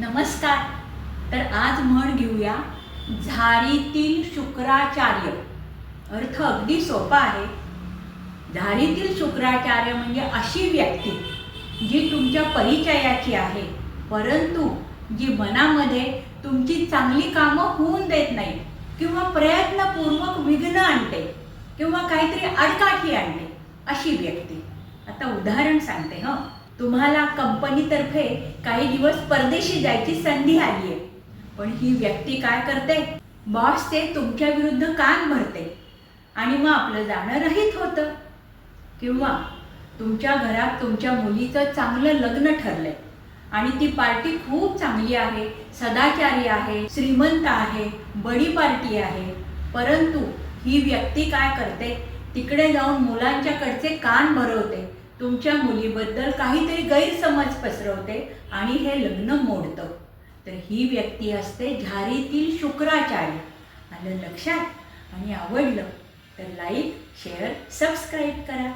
नमस्कार. तर आज म्हण घेऊया झारीतील शुक्राचार्य. अर्थ अगदी सोपा आहे. झारीतील शुक्राचार्य म्हणजे अशी व्यक्ती जी तुमच्या परिचयाची आहे परंतु जी मनामध्ये तुमची चांगली कामं होऊन देत नाही किंवा प्रयत्नपूर्वक विघ्न आणते किंवा काहीतरी अडकाठी आणते अशी व्यक्ती. आता उदाहरण सांगते हं. तुम्हाला कंपनीतर्फे काही दिवस परदेशी जायची संधी आली आहे पण ही व्यक्ती काय करते? बॉस ते तुमच्या विरुद्ध कान भरते. आणि मग आपलं जाणं रहित होतं. किंवा तुमच्या घरात तुमच्या मुलीचं चांगलं लग्न ठरलंय. आणि ती पार्टी खूप चांगली आहे सदाचारी आहे श्रीमंत आहे बडी पार्टी आहे. परंतु ही व्यक्ती काय करते? तिकडे जाऊन मुलांच्याकडचे कान भरवते. तुमच्या मुलीबद्दल काहीतरी गैरसमज पसरवते आणि हे लग्न मोडतं. तर ही व्यक्ती असते झारीतील शुक्राचार्य. आलं लक्षात? आणि आवडलं? तर लाईक शेअर सबस्क्राईब करा.